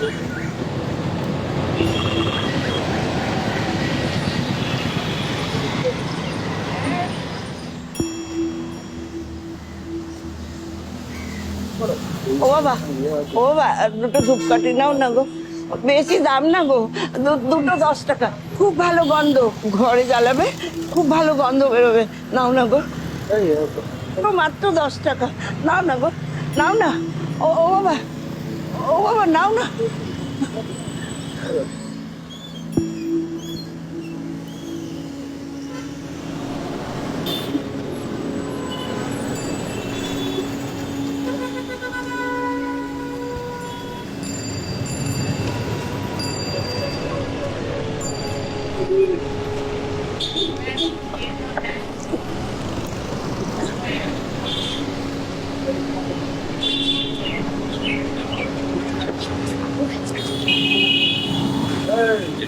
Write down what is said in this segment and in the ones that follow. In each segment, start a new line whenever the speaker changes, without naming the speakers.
ও বাবা ও বাবা দুটো ধূপকাঠি নাও না গো। বেশি দাম না গো দুটো দশ টাকা। খুব ভালো গন্ধ। ঘরে জ্বালাবে খুব ভালো গন্ধ বেরোবে। নাও না গো। মাত্র দশ টাকা। নাও না গো নাও না। ও বাবা ও বাবা নাও না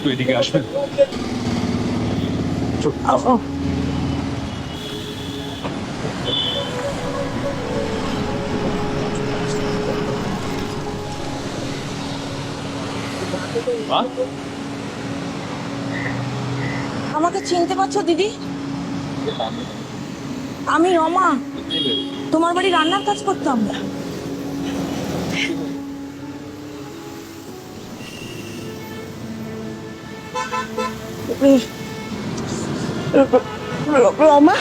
একটু এদিকে আসবেন।
আমাকে চিনতে পারছ দিদি? আমি রমা। তোমার বাড়ি রান্নার কাজ করতাম।
রমা?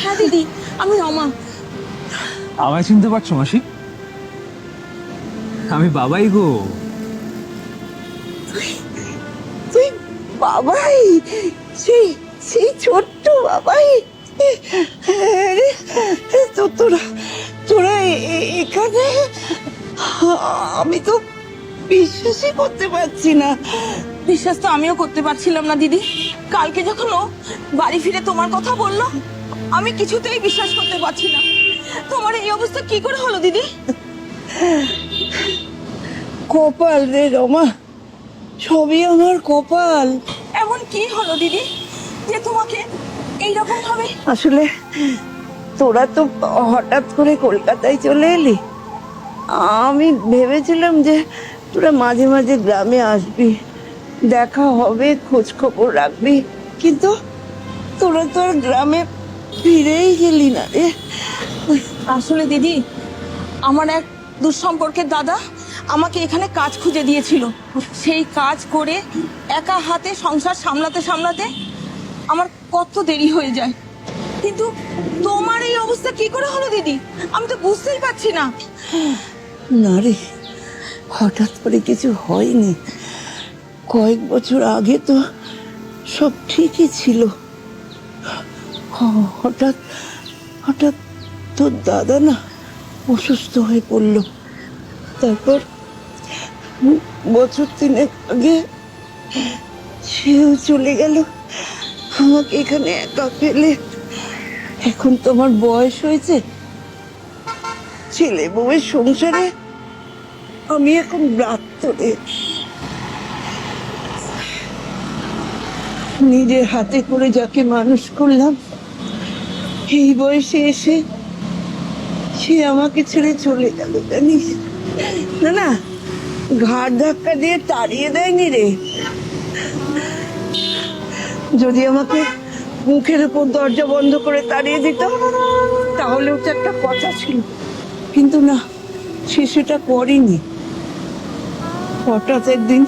হ্যাঁ দিদি আমি রমা।
আমায় চিনতে পারছ মাসি? আমি বাবাই গো।
তুই বাবাই? সেই সেই ছোট্ট বাবাই। তো তোরা তোরা এখানে? আমি তো বিশ্বাসই করতে পারছি না।
বিশ্বাস তো আমিও করতে পারছিলাম না দিদি। কালকে যখন ও বাড়ি ফিরে তোমার কথা বলল আমি কিছুতেই বিশ্বাস করতে পারছি না। তোমার এই অবস্থা কি করে হলো দিদি?
কপাল রে রমা সবই আমার কপাল।
এমন কি হলো দিদি যে তোমাকে এইরকম ভাবে
আসলে তোরা তো হঠাৎ করে কলকাতায় চলে এলি। আমি ভেবেছিলাম যে তোরা মাঝে মাঝে গ্রামে আসবি। দেখা হবে খোঁজ খবর রাখবি। কিন্তু তোরা তো আর গ্রামে ফিরেই গেলি না রে।
আসলে দিদি আমার এক দুঃসম্পর্কের দাদা আমাকে এখানে কাজ খুঁজে দিয়েছিল। সেই কাজ করে একা হাতে সংসার সামলাতে সামলাতে আমার কত দেরি হয়ে যায়। কিন্তু তোমার এই অবস্থা কি করে হলো দিদি? আমি তো বুঝতেই পারছি না।
না রে হঠাৎ করে কিছু হয়নি। কয়েক বছর আগে তো সব ঠিকই ছিল। হঠাৎ হঠাৎ তোর দাদা না অসুস্থ হয়ে পড়ল। তারপর বছর তিনেক আগে সেও চলে গেল। আমাকে এখানে একা ফেলে। এখন তোমার বয়স হয়েছে। ছেলে বউয়ের সংসারে আমি এখন ব্রাত্যরে নিজের হাতে করে যাকে মানুষ করলাম, এই বয়সে এসে সে আমাকে ছেড়ে চলে গেল, জানিস? না না, ঘাড় ধাক্কা দিয়ে তাড়িয়ে দেয়নি রে। যদি আমাকে মুখের উপর দরজা বন্ধ করে তাড়িয়ে দিত, তাহলে ওটা একটা কথা ছিল। কিন্তু না, সে সেটা করেনি। হঠাৎ একদিন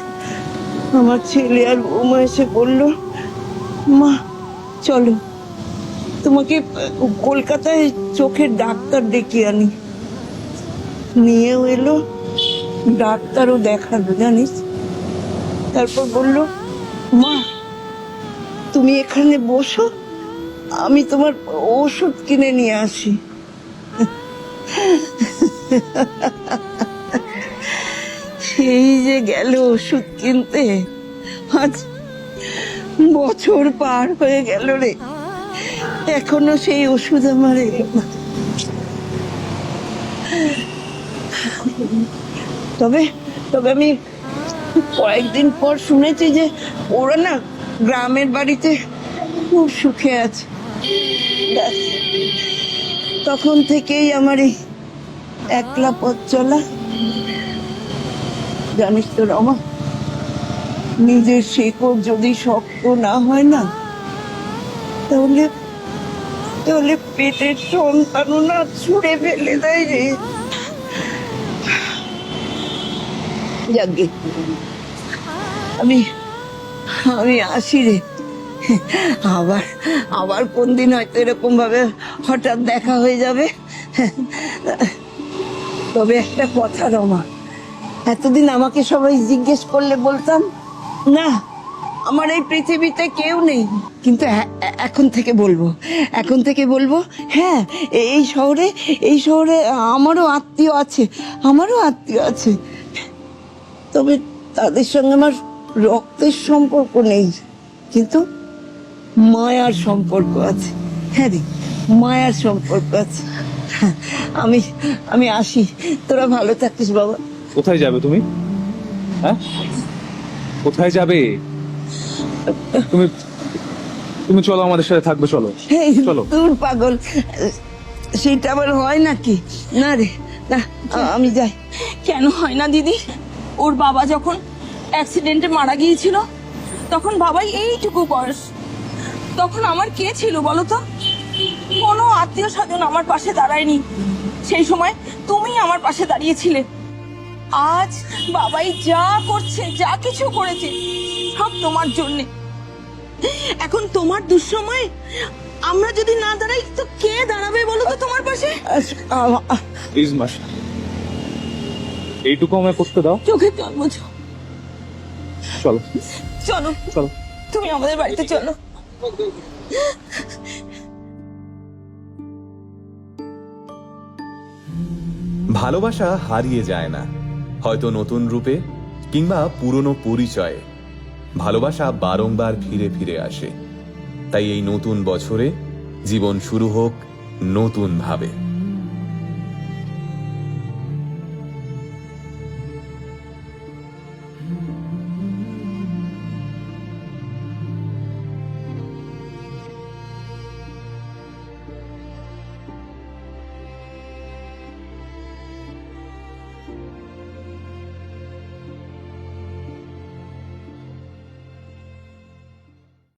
আমার ছেলে আর বৌমা এসে বলল মা, চলো। তোমাকে কলকাতায় চোখের ডাক্তার ডেকে আনি। নিয়েও এলো, ডাক্তারও দেখাল, জানিস? তারপর বলল, মা, তুমি এখানে বসো, আমি তোমার ওষুধ কিনে নিয়ে আসি। সেই যে গেল ওষুধ কিনতে, আজ বছর পার হয়ে গেল রে। এখনও সেই ওষুধ আমার এলো। তবে তবে আমি কয়েকদিন পর শুনেছি যে ওরা না গ্রামের বাড়িতে খুব সুখে আছে। তখন থেকেই আমার এই একলা পথ চলা। জানিস তো রমা নিজের শেকড় যদি শক্ত না হয় না, তাহলে তাহলে পেটের সন্তানও না ছুঁড়ে ফেলে দেয় রে। যাকে আমি আমি আসি রে। আবার আবার কোন দিন হয়তো এরকম ভাবে হঠাৎ দেখা হয়ে যাবে। তবে একটা কথা রমা, এতদিন আমাকে সবাই জিজ্ঞেস করলে বলতাম না আমার এই পৃথিবীতে কেউ নেই। কিন্তু এখন থেকে বলব এখন থেকে বলব হ্যাঁ এই শহরে এই শহরে আমারও আত্মীয় আছে আমারও আত্মীয় আছে। তবে তাদের সঙ্গে আমার রক্তের সম্পর্ক নেই কিন্তু মায়ার সম্পর্ক আছে। হ্যাঁ রে মায়ার সম্পর্ক আছে। হ্যাঁ, আমি আমি আসি। তোরা ভালো থাকিস বাবা।
কোথায় যাবে তুমি? হ্যাঁ? কোথায় যাবে? তুমি তুমি চলো আমাদের সাথে থাকবে চলো। চলো।
দূর পাগল। সেটা আবার হয় নাকি? না রে না আমি যাই।
কেন হয় না দিদি? ওর বাবা যখন অ্যাক্সিডেন্টে মারা গিয়েছিল তখন বাবাই এইটুকু বয়স। তখন আমার কে ছিল বলো তো? কোনো আত্মীয় স্বজন আমার পাশে দাঁড়ায়নি। সেই সময় তুমি আমার পাশে দাঁড়িয়েছিলে। আজ বাবাই যা করছে যা কিছু করেছে সব তোমার জন্যে। এখন তোমার দুঃসময় আমরা যদি না দাঁড়াই তো কে দাঁড়াবে বলো তো তোমার পাশে?
প্লিজ মাসি এইটুকু আমায় করতে দাও।
চোখের জল বোঝো।
চলো।
চলো।
চলো।
তুমি আমাদের বাড়িতে চলো।
ভালোবাসা হারিয়ে যায় না। হয়তো নতুন রূপে কিংবা পুরনো পরিচয়ে। ভালোবাসা বারংবার ফিরে ফিরে আসে। তাই এই নতুন বছরে জীবন শুরু হোক নতুনভাবে ভাবে।